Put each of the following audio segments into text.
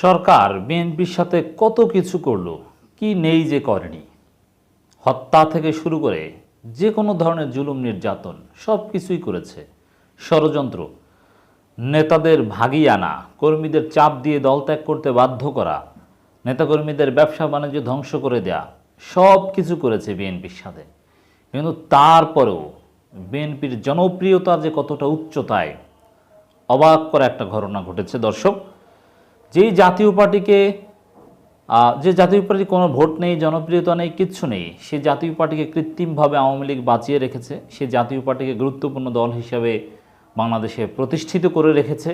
সরকার বিএনপির সাথে কত কিছু করল? কি নেই যে করেনি? হত্যা থেকে শুরু করে যে কোনো ধরনের জুলুম নির্যাতন সব কিছুই করেছে। ষড়যন্ত্র, নেতাদের ভাগিয়ে আনা, কর্মীদের চাপ দিয়ে দল ত্যাগ করতে বাধ্য করা, নেতাকর্মীদের ব্যবসা বাণিজ্য ধ্বংস করে দেয়া সব কিছু করেছে বিএনপির সাথে। কিন্তু তারপরেও বিএনপির জনপ্রিয়তা যে কতটা উচ্চতায়, অবাক করা একটা ঘটনা ঘটেছে, দর্শক। যেই জাতীয় পার্টিকে যে জাতীয় পার্টি কোনো ভোট নেই, জনপ্রিয়তা নেই, কিচ্ছু নেই, সে জাতীয় পার্টিকে কৃত্রিমভাবে আওয়ামী লীগ বাঁচিয়ে রেখেছে, সে জাতীয় পার্টিকে গুরুত্বপূর্ণ দল হিসাবে বাংলাদেশে প্রতিষ্ঠিত করে রেখেছে।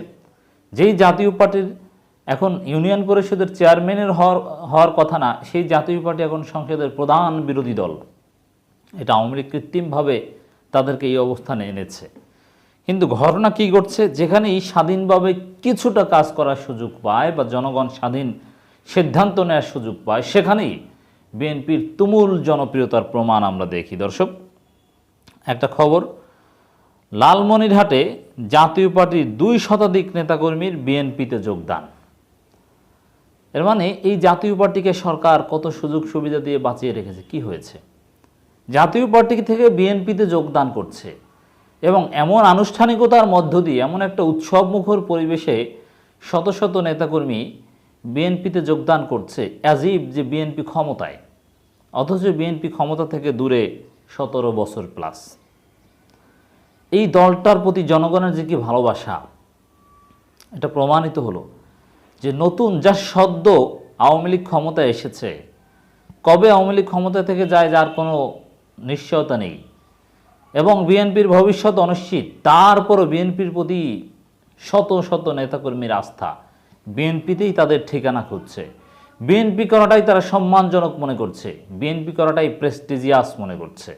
যেই জাতীয় পার্টির এখন ইউনিয়ন পরিষদের চেয়ারম্যানের হওয়ার হওয়ার কথা না, সেই জাতীয় পার্টি এখন সংসদের প্রধান বিরোধী দল। এটা আওয়ামী লীগ কৃত্রিমভাবে তাদেরকে এই অবস্থানে এনেছে। কিন্তু ঘটনা কি ঘটছে? যেখানেই স্বাধীনভাবে কিছুটা কাজ করার সুযোগ পায় বা জনগণ স্বাধীন সিদ্ধান্ত নেওয়ার সুযোগ পায়, সেখানেই বিএনপির তুমুল জনপ্রিয়তার প্রমাণ আমরা দেখি। দর্শক, একটা খবর। লালমনিরহাটে জাতীয় পার্টির দুই শতাধিক নেতাকর্মীর বিএনপিতে যোগদান। এর মানে এই জাতীয় পার্টিকে সরকার কত সুযোগ সুবিধা দিয়ে বাঁচিয়ে রেখেছে? কি হয়েছে? জাতীয় পার্টি থেকে বিএনপিতে যোগদান করছে। এবং এমন আনুষ্ঠানিকতার মধ্য দিয়ে, এমন একটা উৎসবমুখর পরিবেশে শত শত নেতাকর্মী বিএনপিতে যোগদান করছে অ্যাজিব যে বিএনপি ক্ষমতায়, অথচ বিএনপি ক্ষমতা থেকে দূরে সতেরো বছর প্লাস এই দলটার প্রতি জনগণের যে কি ভালোবাসা, এটা প্রমাণিত হলো যে নতুন যা সদ্য আওয়ামী লীগ ক্ষমতায় এসেছে, কবে আওয়ামী লীগ ক্ষমতা থেকে যায় যার কোনো নিশ্চয়তা নেই এবং বিএনপির ভবিষ্যৎ অনিশ্চিত, তারপরও বিএনপির প্রতি শত শত নেতাকর্মীর আস্থা বিএনপিতেই তাদের ঠিকানা খুঁজছে। বিএনপি করাটাই তারা সম্মানজনক মনে করছে, বিএনপি করাটাই প্রেস্টিজিয়াস মনে করছে।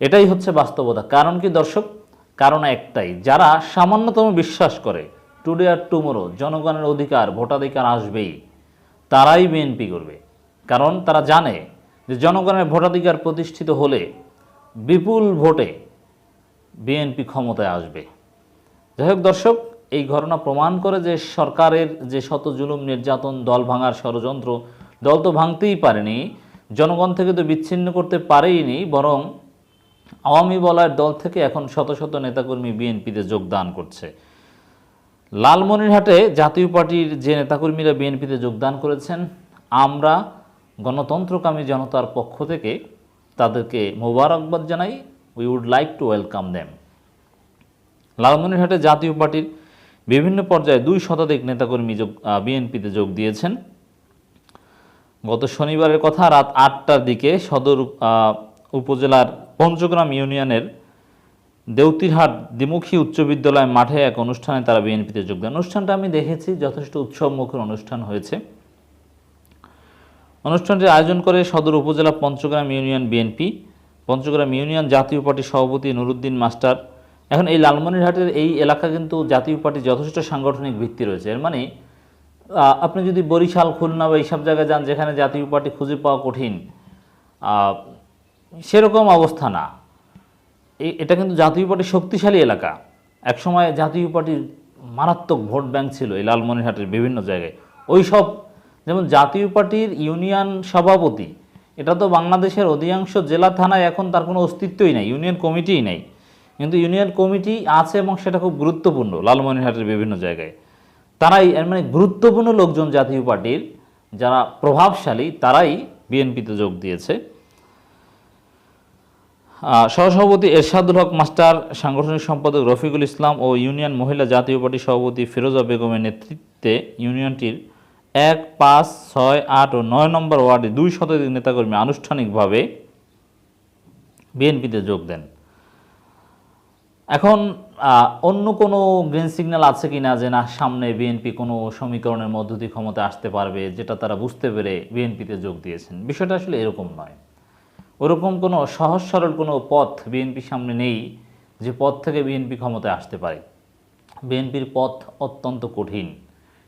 এটাই হচ্ছে বাস্তবতা। কারণ কি দর্শক? কারণ একটাই, যারা সামান্যতম বিশ্বাস করে টুডে আর টুমোরো জনগণের অধিকার, ভোটাধিকার আসবেই তারাই বিএনপি করবে। কারণ তারা জানে যে জনগণের ভোটাধিকার প্রতিষ্ঠিত হলে বিপুল ভোটে বিএনপি ক্ষমতায় আসবে। যাই হোক দর্শক, এই ঘটনা প্রমাণ করে যে সরকারের যে শত জুলুম, নির্যাতন, দল ভাঙার ষড়যন্ত্র, দল তো ভাঙতেই পারেনি, জনগণ থেকে তো বিচ্ছিন্ন করতে পারেইনি, বরং আওয়ামী বলয়ের দল থেকে এখন শত শত নেতাকর্মী বিএনপিতে যোগদান করছে। লালমনিরহাটে জাতীয় পার্টির যে নেতাকর্মীরা বিএনপিতে যোগদান করেছেন, আমরা গণতন্ত্রকামী জনতার পক্ষ থেকে তাদেরকে মোবারকবাদ জানাই। We would like to welcome them লালমনিরহাটে জাতীয় পার্টির বিভিন্ন পর্যায়ে দুই শতাধিক নেতাকর্মী যোগ বিএনপিতে যোগ দিয়েছেন। গত শনিবারের কথা রাত আটটার দিকে সদর উপজেলার পঞ্চগ্রাম ইউনিয়নের দেউতিরহাট দ্বিমুখী উচ্চ বিদ্যালয় মাঠে এক অনুষ্ঠানে তারা বিএনপিতে যোগ দেন। অনুষ্ঠানটা আমি দেখেছি, যথেষ্ট উৎসবমুখর অনুষ্ঠান হয়েছে। অনুষ্ঠানটির আয়োজন করে সদর উপজেলা Panchagram union BNP Panchagram union জাতীয় পার্টির সভাপতি নুরুদ্দিন মাস্টার। এখন এই লালমনিরহাটের এই এলাকা কিন্তু জাতীয় পার্টির যথেষ্ট সাংগঠনিক ভিত্তি রয়েছে। এর মানে আপনি যদি বরিশাল, খুলনা বা এইসব জায়গায় যান, যেখানে জাতীয় পার্টি খুঁজে পাওয়া কঠিন সেরকম অবস্থা না। এটা কিন্তু জাতীয় পার্টির শক্তিশালী এলাকা। একসময় জাতীয় পার্টির মারাত্মক ভোট ব্যাংক ছিল এই লালমনিরহাটের বিভিন্ন জায়গায়। ওই সব যেমন জাতীয় পার্টির ইউনিয়ন সভাপতি, এটা তো বাংলাদেশের অধিকাংশ জেলা থানায় এখন তার কোনো অস্তিত্বই নাই, ইউনিয়ন কমিটিই নাই। কিন্তু ইউনিয়ন কমিটি আছে এবং সেটা খুব গুরুত্বপূর্ণ লালমনিরহাটের বিভিন্ন জায়গায়। তারাই মানে গুরুত্বপূর্ণ লোকজন জাতীয় পার্টির, যারা প্রভাবশালী, তারাই বিএনপিতে যোগ দিয়েছে। সহসভাপতি এরশাদুল হক মাস্টার, সাংগঠনিক সম্পাদক রফিকুল ইসলাম ও ইউনিয়ন মহিলা জাতীয় পার্টির সভাপতি ফিরোজা বেগমের নেতৃত্বে ইউনিয়নটির এক, পাঁচ, ছয়, আট ও নয় নম্বর ওয়ার্ডে দুই শতাধিক নেতাকর্মী আনুষ্ঠানিকভাবে বিএনপিতে যোগ দেন। এখন অন্য কোনো গ্রিন সিগন্যাল আছে কি না যে না, সামনে বিএনপি কোনো সমীকরণের মধ্য দিয়ে ক্ষমতা আসতে পারবে, যেটা তারা বুঝতে পেরে বিএনপিতে যোগ দিয়েছেন? বিষয়টা আসলে এরকম নয়। ওরকম কোনো সহজ সরল কোনো পথ বিএনপির সামনে নেই যে পথ থেকে বিএনপি ক্ষমতায় আসতে পারে। বিএনপির পথ অত্যন্ত কঠিন।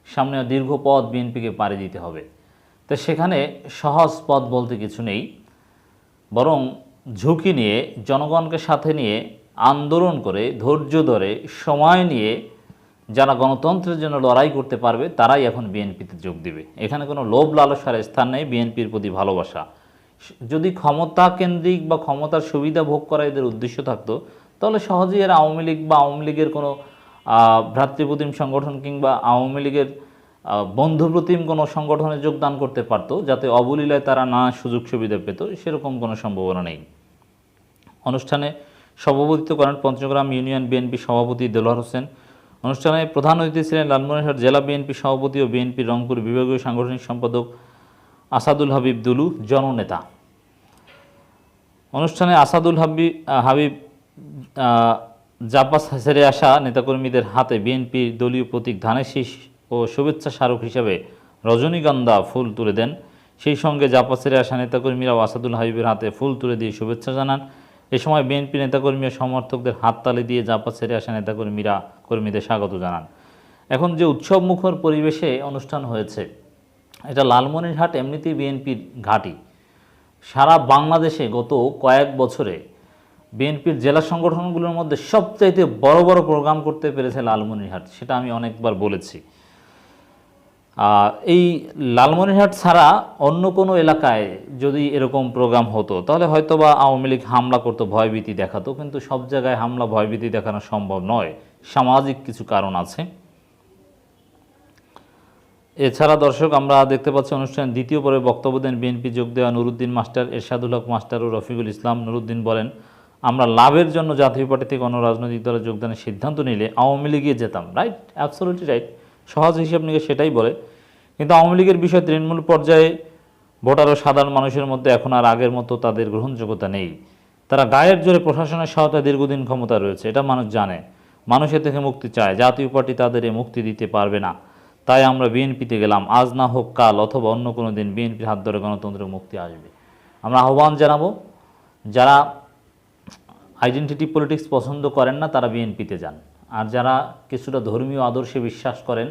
সামনে দীর্ঘ পথ বিএনপিকে পাড়ি দিতে হবে। তো সেখানে সহজ পথ বলতে কিছু নেই। বরং ঝুঁকি নিয়ে, জনগণকে সাথে নিয়ে, আন্দোলন করে, ধৈর্য ধরে, সময় নিয়ে যারা গণতন্ত্রের জন্য লড়াই করতে পারবে, তারাই এখন বিএনপিতে যোগ দিবে। এখানে কোনো লোভ লালসার স্থান নেই বিএনপির প্রতি ভালোবাসা। যদি ক্ষমতা কেন্দ্রিক বা ক্ষমতার সুবিধা ভোগ করা এদের উদ্দেশ্য থাকতো, তাহলে সহজেই এরা আওয়ামী লীগ বা আওয়ামী লীগের কোনো ভ্রাতৃপ্রতিম সংগঠন কিংবা আওয়ামী লীগের বন্ধুপ্রতিম কোনো সংগঠনে যোগদান করতে পারতো, যাতে অবলীলায় তারা না সুযোগ সুবিধা পেত, সেরকম কোনো সম্ভাবনা নেই। অনুষ্ঠানে সভাপতিত্ব করেন পঞ্চগ্রাম ইউনিয়ন বিএনপি সভাপতি দেলোয়ার হোসেন। অনুষ্ঠানে প্রধান অতিথি ছিলেন লালমনিরহাট জেলা বিএনপি সভাপতি ও বিএনপি রংপুর বিভাগীয় সাংগঠনিক সম্পাদক আসাদুল হাবিব দুলু, জননেতা। অনুষ্ঠানে আসাদুল হাবিব হাবিব জাপাস ছেড়ে আসা নেতাকর্মীদের হাতে বিএনপির দলীয় প্রতীক ধানের শীষ ও শুভেচ্ছা স্মারক হিসাবে রজনীগন্ধা ফুল তুলে দেন। সেই সঙ্গে জাপা ছেড়ে আসা নেতাকর্মীরাও আসাদুল হাবিবের হাতে ফুল তুলে দিয়ে শুভেচ্ছা জানান। এ সময় বিএনপি নেতাকর্মী ও সমর্থকদের হাততালি দিয়ে জাপা ছেড়ে আসা নেতাকর্মীরা কর্মীদের স্বাগত জানান। এখন যে উৎসব মুখর পরিবেশে অনুষ্ঠান হয়েছে, এটা লালমনিরহাট এমনিতেই বিএনপির ঘাঁটি। সারা বাংলাদেশে গত কয়েক বছরে বিএনপির জেলা সংগঠনগুলোর মধ্যে সবচাইতে বড় বড় প্রোগ্রাম করতে পেরেছে লালমনিরহাট সেটা আমি অনেকবার বলেছি। আহ, এই লালমনিরহাট ছাড়া অন্য কোনো এলাকায় যদি এরকম প্রোগ্রাম হতো তাহলে হয়তো বা আওয়ামী লীগ হামলা করতো ভয়ভীতি দেখাতো কিন্তু সব জায়গায় হামলা ভয়ভীতি দেখানো সম্ভব নয়। সামাজিক কিছু কারণ আছে। এছাড়া দর্শক আমরা দেখতে পাচ্ছি অনুষ্ঠানের দ্বিতীয় পরে বক্তব্য দেন বিএনপি যোগ দেওয়া নুরুদ্দিন মাস্টার এরশাদুল হক মাস্টার ও রফিকুল ইসলাম। নুরুদ্দিন বলেন আমরা লাভের জন্য জাতীয় পার্টি থেকে অন্য রাজনৈতিক দলে যোগদানের সিদ্ধান্ত নিলে আওয়ামী লীগে যেতাম রাইট অ্যাবসোলিউটলি রাইট সহজ হিসাব নিয়ে সেটাই বলে। কিন্তু আওয়ামী লীগের বিষয়ে তৃণমূল পর্যায়ে ভোটার ও সাধারণ মানুষের মধ্যে এখন আর আগের মতো তাদের গ্রহণযোগ্যতা নেই। তারা গায়ের জোরে প্রশাসনের সহায়তায় দীর্ঘদিন ক্ষমতা রয়েছে, এটা মানুষ জানে। মানুষ এ থেকে মুক্তি চায়, জাতীয় পার্টি তাদের এ মুক্তি দিতে পারবে না। তাই আমরা বিএনপিতে গেলাম, আজ না হোক কাল অথবা অন্য কোনো দিন বিএনপির হাত ধরে গণতন্ত্রের মুক্তি আসবে। আমরা আহ্বান জানাব, যারা আইডেন্টিটি পলিটিক্স পছন্দ করেন না, তারা বিএনপিতে যান। আর যারা কিছুটা ধর্মীয় আদর্শে বিশ্বাস করেন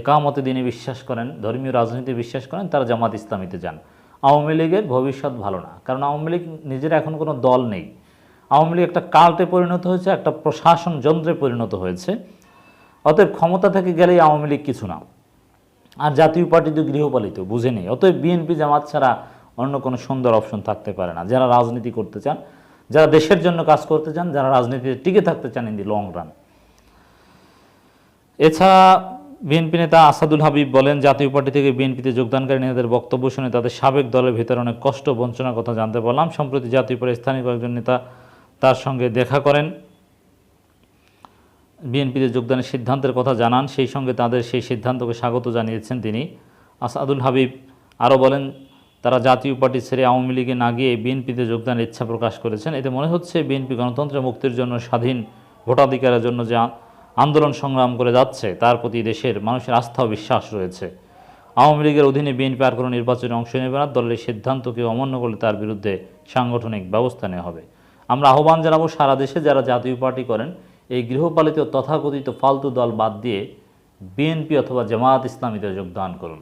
একামতে দিনে বিশ্বাস করেন, ধর্মীয় রাজনীতি বিশ্বাস করেন, তারা জামাত ইসলামীতে যান। আওয়ামী লীগের ভবিষ্যৎ ভালো না, কারণ আওয়ামী লীগ নিজের এখন কোনো দল নেই। আওয়ামী লীগ একটা কাল্টে পরিণত হয়েছে, একটা প্রশাসন যন্ত্রে পরিণত হয়েছে। অতএব ক্ষমতা থেকে গেলেই আওয়ামী লীগ কিছু না। আর জাতীয় পার্টি তো গৃহপালিত, বুঝে নেই। অতএব বিএনপি জামাত ছাড়া অন্য কোনো সুন্দর অপশন থাকতে পারে না, যারা রাজনীতি করতে চান। যারা দেশের জন্য কাজ করতে চান, যারা রাজনীতিতে টিকে থাকতে চান ইন দি লং রান এছাড়া বিএনপি নেতা আসাদুল হাবিব বলেন, জাতীয় পার্টি থেকে বিএনপিতে যোগদানকারী নেতাদের বক্তব্য শুনে তাদের সাবেক দলের ভিতরে অনেক কষ্ট বঞ্চনার কথা জানতে পারলাম। সম্প্রতি জাতীয় পার্টির স্থানীয় কয়েকজন নেতা তার সঙ্গে দেখা করেন। বিএনপিতে যোগদানের সিদ্ধান্তের কথা জানান। সেই সঙ্গে তাদের সেই সিদ্ধান্তকে স্বাগত জানিয়েছেন তিনি। আসাদুল হাবিব আরও বলেন তারা জাতীয় পার্টি ছেড়ে আওয়ামী লীগে না গিয়ে বিএনপিতে যোগদানের ইচ্ছা প্রকাশ করেছেন। এতে মনে হচ্ছে বিএনপি গণতন্ত্রের মুক্তির জন্য স্বাধীন ভোটাধিকারের জন্য যে আন্দোলন সংগ্রাম করে যাচ্ছে, তার প্রতি দেশের মানুষের আস্থা ও বিশ্বাস রয়েছে। আওয়ামী লীগের অধীনে বিএনপি আর কোনো নির্বাচনে অংশ নেবে না। দলের সিদ্ধান্তকে অমান্য করলে তার বিরুদ্ধে সাংগঠনিক ব্যবস্থা নেওয়া হবে। আমরা আহ্বান জানাব সারা দেশে যারা জাতীয় পার্টি করেন, এই গৃহপালিত তথাকথিত ফালতু দল বাদ দিয়ে বিএনপি অথবা জামায়াত ইসলামীতে যোগদান করুন।